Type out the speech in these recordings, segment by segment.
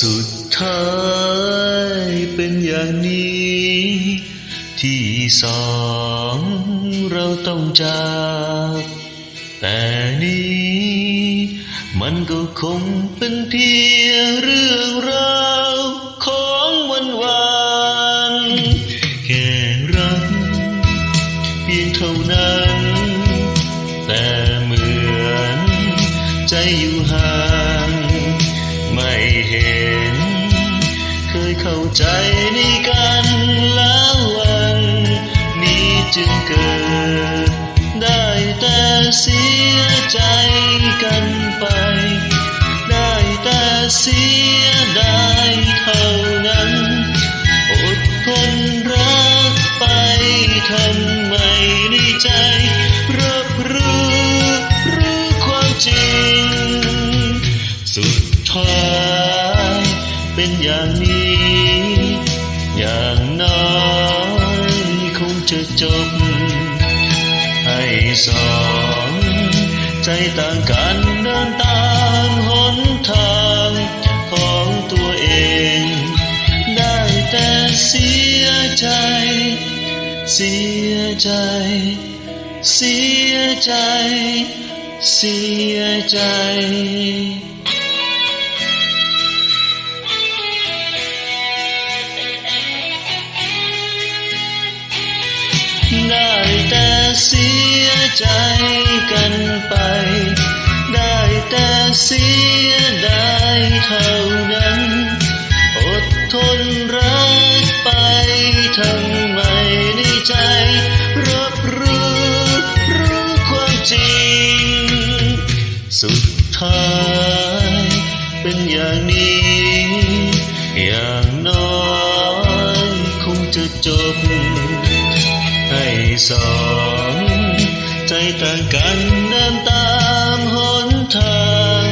สุดท้ายเป็นอย่างนี้ ที่สองเราต้องจาก แต่นี้ มันก็คงเป็นเพียงเรื่องราวของวันวานแค่รักเพียงเท่านั้น แต่เหมือนใจอยู่ห่าง ไม่เห็น เคยเข้าใจในกันแล้ววัน นี้จึงเกิด ได้แต่เสียใจกันไป ได้แต่เสีย ท้ายเป็นอย่างนี้ อย่างน้อยคงจะจบ ให้สองใจต่างกันเดินตามหนทางของตัวเอง ได้แต่เสียใจ เสียใจ เสียใจ เสียใจ ได้แต่เสียใจกันไป ได้แต่เสียไดายเท่านั้น อดทนรักไปทำไมในใจรับรู้รู้ความจริง สุดท้ายเป็นอย่างนี้ อย่างน้อยคงจะจบ ให้สองใจต่างกันเดินตามหนทาง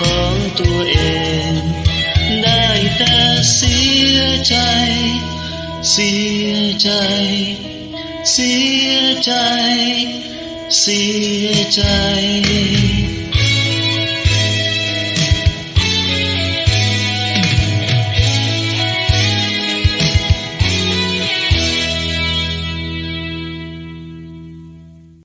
ของตัวเอง ได้แต่เสียใจ เสียใจ เสียใจ เสียใจ